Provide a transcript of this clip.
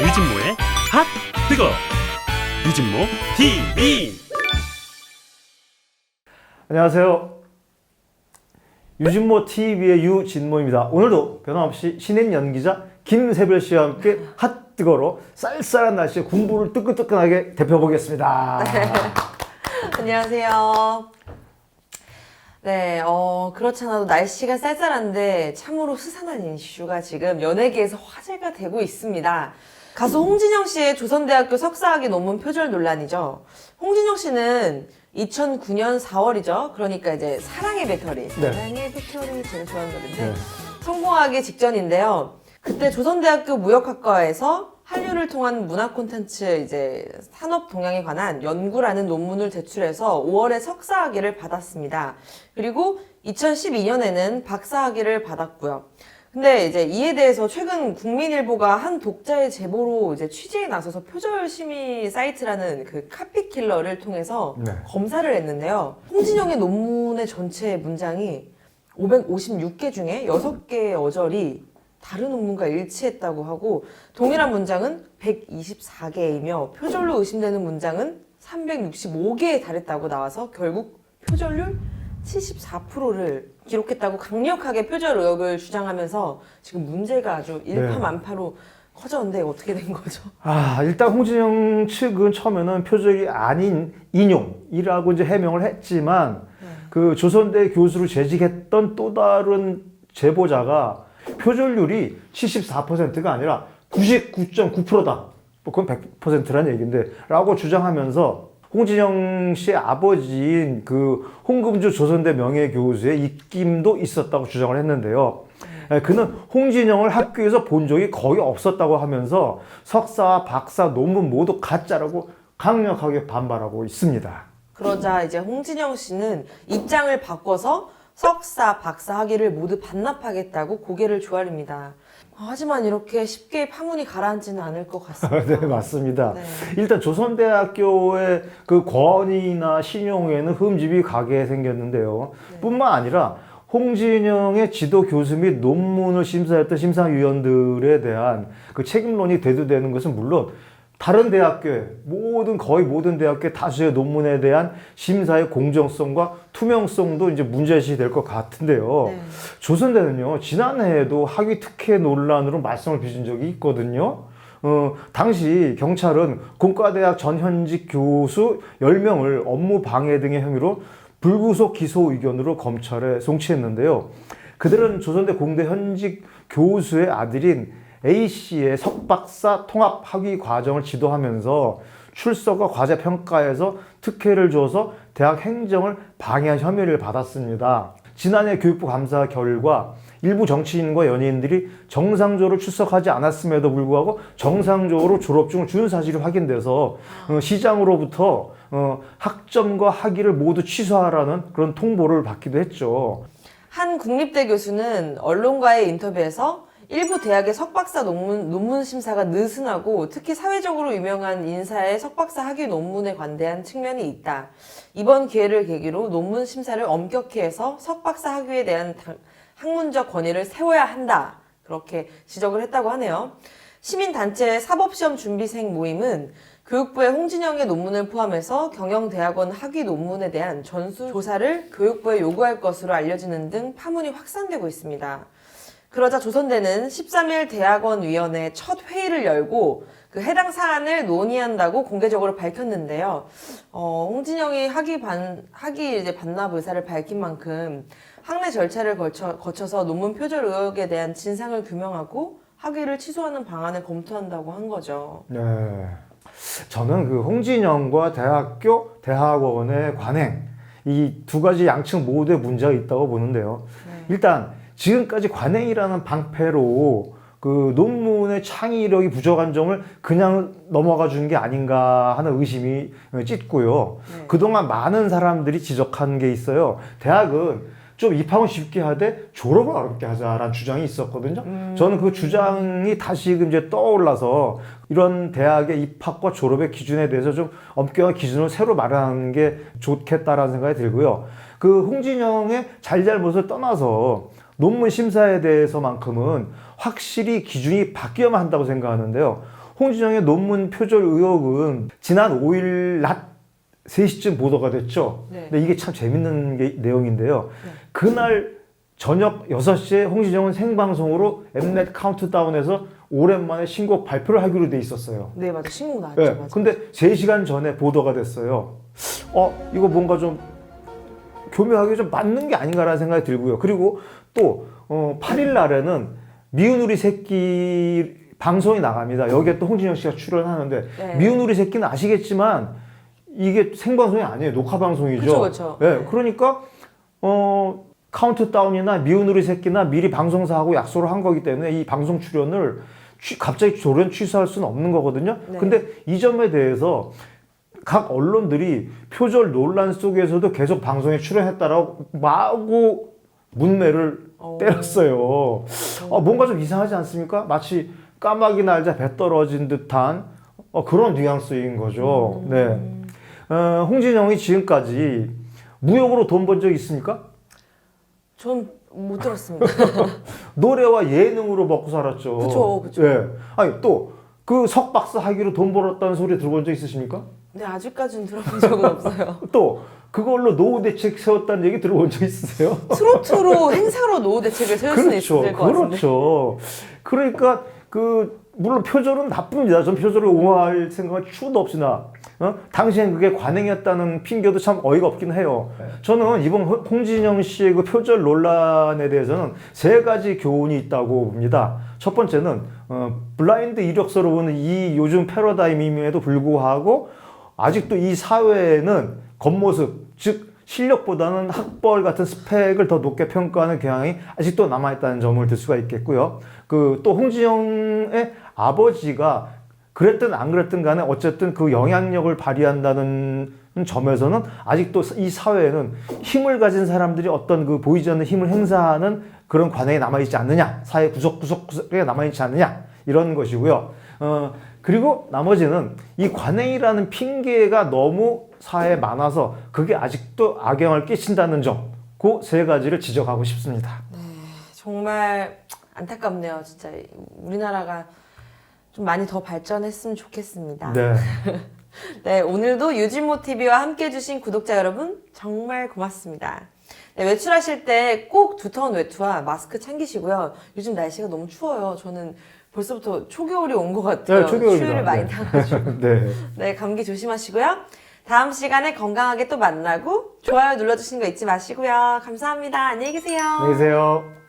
유진모의 핫 뜨거 유진모 TV 안녕하세요. 유진모 TV의 유진모입니다. 오늘도 변함없이 신인 연기자 김세별 씨와 함께 핫 뜨거로 쌀쌀한 날씨에 군부를 뜨끈뜨끈하게 대표보겠습니다. 안녕하세요. 네, 어, 그렇잖아도 날씨가 쌀쌀한데 참으로 스산한 이슈가 지금 연예계에서 화제가 되고 있습니다. 가수 홍진영 씨의 조선대학교 석사학위 논문 표절 논란이죠. 홍진영 씨는 2009년 4월이죠. 그러니까 이제 사랑의 배터리, 네. 사랑의 배터리 제가 좋아하는 노래인데 네. 성공하기 직전인데요. 그때 조선대학교 무역학과에서 한류를 통한 문화 콘텐츠 이제 산업 동향에 관한 연구라는 논문을 제출해서 5월에 석사학위를 받았습니다. 그리고 2012년에는 박사학위를 받았고요. 근데 이제 이에 대해서 최근 국민일보가 한 독자의 제보로 이제 취재에 나서서 표절 심의 사이트라는 그 카피킬러를 통해서 네. 검사를 했는데요. 홍진영의 논문의 전체 문장이 556개 중에 6개의 어절이 다른 논문과 일치했다고 하고 동일한 문장은 124개이며 표절로 의심되는 문장은 365개에 달했다고 나와서 결국 표절률 74%를 기록했다고 강력하게 표절 의혹을 주장하면서 지금 문제가 아주 일파만파로 커졌는데 어떻게 된 거죠? 아, 일단 홍진영 측은 처음에는 표절이 아닌 인용이라고 이제 해명을 했지만 그 조선대 교수를 재직했던 또 다른 제보자가 표절률이 74%가 아니라 99.9%다. 뭐 그건 100%란 얘기인데 라고 주장하면서 홍진영 씨의 아버지인 그 홍금주 조선대 명예교수의 입김도 있었다고 주장을 했는데요. 예, 그는 홍진영을 학교에서 본 적이 거의 없었다고 하면서 석사, 박사 논문 모두 가짜라고 강력하게 반발하고 있습니다. 그러자 이제 홍진영 씨는 입장을 바꿔서 석사, 박사 학위를 모두 반납하겠다고 고개를 조아립니다. 하지만 이렇게 쉽게 파문이 가라앉지는 않을 것 같습니다. 네, 맞습니다. 네. 일단 조선대학교의 그 권위나 신용에는 흠집이 가게 생겼는데요. 뿐만 아니라 홍진영의 지도 교수 및 논문을 심사했던 심사위원들에 대한 그 책임론이 대두되는 것은 물론 다른 대학교의 모든 거의 모든 대학교의 다수의 논문에 대한 심사의 공정성과 투명성도 이제 문제시 될 것 같은데요. 네. 조선대는요 지난해에도 학위 특혜 논란으로 말썽을 빚은 적이 있거든요. 어, 당시 경찰은 공과대학 전현직 교수 10명을 업무 방해 등의 혐의로 불구속 기소 의견으로 검찰에 송치했는데요. 그들은 조선대 공대 현직 교수의 아들인 A씨의 석박사 통합 학위 과정을 지도하면서 출석과 과제 평가에서 특혜를 줘서 대학 행정을 방해한 혐의를 받았습니다. 지난해 교육부 감사 결과 일부 정치인과 연예인들이 정상적으로 출석하지 않았음에도 불구하고 정상적으로 졸업증을 준 사실이 확인돼서 어, 시장으로부터 어, 학점과 학위를 모두 취소하라는 그런 통보를 받기도 했죠. 한 국립대 교수는 언론과의 인터뷰에서 일부 대학의 석박사 논문, 논문 심사가 느슨하고 특히 사회적으로 유명한 인사의 석박사 학위 논문에 관대한 측면이 있다. 이번 기회를 계기로 논문 심사를 엄격히 해서 석박사 학위에 대한 당- 학문적 권위를 세워야 한다. 그렇게 지적을 했다고 하네요. 시민단체 사법시험 준비생 모임은 교육부의 홍진영의 논문을 포함해서 경영대학원 학위 논문에 대한 전수 조사를 교육부에 요구할 것으로 알려지는 등 파문이 확산되고 있습니다. 그러자 조선대는 13일 대학원위원회 첫 회의를 열고 그 해당 사안을 논의한다고 공개적으로 밝혔는데요. 어, 홍진영이 학위 반, 학위 이제 반납 의사를 밝힌 만큼 학내 절차를 거쳐, 거쳐서 논문 표절 의혹에 대한 진상을 규명하고 학위를 취소하는 방안을 검토한다고 한 거죠. 네. 저는 그 홍진영과 대학교, 대학원의 관행, 이 두 가지 양측 모두에 문제가 있다고 보는데요. 네. 일단 지금까지 관행이라는 방패로 그 논문의 창의력이 부족한 점을 그냥 넘어가 준 게 아닌가 하는 의심이 찢고요. 네. 그동안 많은 사람들이 지적한 게 있어요. 대학은 좀 입학은 쉽게 하되 졸업을 어렵게 하자라는 주장이 있었거든요. 저는 그 주장이 다시금 이제 떠올라서 이런 대학의 입학과 졸업의 기준에 대해서 좀 엄격한 기준을 새로 마련하는 게 좋겠다라는 생각이 들고요. 그 홍진영의 잘잘못을 떠나서 논문 심사에 대해서만큼은 확실히 기준이 바뀌어야만 한다고 생각하는데요. 홍진영의 논문 표절 의혹은 지난 5일 낮 3시쯤 보도가 됐죠. 네. 근데 이게 참 재밌는 게, 내용인데요. 네. 그날 저녁 6시에 홍진영은 생방송으로 엠넷 카운트다운에서 오랜만에 신곡 발표를 하기로 돼 있었어요. 네, 맞아. 신곡 나왔죠. 네, 맞아. 근데 3시간 전에 보도가 됐어요. 어, 이거 뭔가 좀 교묘하게 좀 맞는 게 아닌가라는 생각이 들고요. 그리고 또 어, 8일 날에는 미운 우리 새끼 방송이 나갑니다. 여기에 또 홍진영 씨가 출연하는데 네. 미운 우리 새끼는 아시겠지만 이게 생방송이 아니에요. 녹화 방송이죠. 그쵸, 그쵸. 네, 네. 그러니까 어 카운트다운이나 미운 우리 새끼나 미리 방송사하고 약속을 한 거기 때문에 이 방송 출연을 취- 갑자기 조련 취소할 수는 없는 거거든요. 네. 근데 이 점에 대해서 각 언론들이 표절 논란 속에서도 계속 방송에 출연했다라고 마구 문매를 어. 때렸어요. 어, 뭔가 좀 이상하지 않습니까? 마치 까마귀 날자 배 떨어진 듯한 어, 그런 뉘앙스인 거죠. 음. 네. 어, 홍진영이 지금까지 무역으로 돈 번 적 있습니까? 전 못 들었습니다. 노래와 예능으로 먹고 살았죠. 그쵸, 그쵸. 예. 아니 또 그 석박사 하기로 돈 벌었다는 소리 들어본 적 있으십니까? 네, 아직까지는 들어본 적은 없어요. 또 그걸로 노후 대책 세웠다는 얘기 들어본 적 있으세요? 트로트로 행사로 노후 대책을 세울 그렇죠, 있을 것 같은데. 그렇죠. 그러니까 그 물론 표절은 나쁩니다. 전 표절을 옹호할 생각은 추도 없이 나. 어? 당시엔 그게 관행이었다는 핑계도 참 어이가 없긴 해요. 저는 이번 홍- 홍진영 씨의 그 표절 논란에 대해서는 세 가지 교훈이 있다고 봅니다. 첫 번째는 어, 블라인드 이력서로 보는 이 요즘 패러다임임에도 불구하고 아직도 이 사회에는 겉모습, 즉 실력보다는 학벌 같은 스펙을 더 높게 평가하는 경향이 아직도 남아있다는 점을 들 수가 있겠고요. 그 또 홍진영의 아버지가 그랬든 안 그랬든 간에 어쨌든 그 영향력을 발휘한다는 점에서는 아직도 이 사회에는 힘을 가진 사람들이 어떤 그 보이지 않는 힘을 행사하는 그런 관행이 남아있지 않느냐. 사회 구석구석구석에 남아있지 않느냐. 이런 것이고요. 어, 그리고 나머지는 이 관행이라는 핑계가 너무 사회에 많아서 그게 아직도 악영향을 끼친다는 점. 그 세 가지를 지적하고 싶습니다. 정말 안타깝네요. 진짜 우리나라가 좀 많이 더 발전했으면 좋겠습니다. 네. 네, 오늘도 유진모 TV와 함께 해주신 구독자 여러분 정말 고맙습니다. 네, 외출하실 때 꼭 두터운 외투와 마스크 챙기시고요. 요즘 날씨가 너무 추워요. 저는 벌써부터 초겨울이 온 것 같아요. 네, 초겨울이다. 추위를 많이 네. 타가지고. 네. 네, 감기 조심하시고요. 다음 시간에 건강하게 또 만나고 좋아요 눌러주시는 거 잊지 마시고요. 감사합니다. 안녕히 계세요. 안녕히 계세요.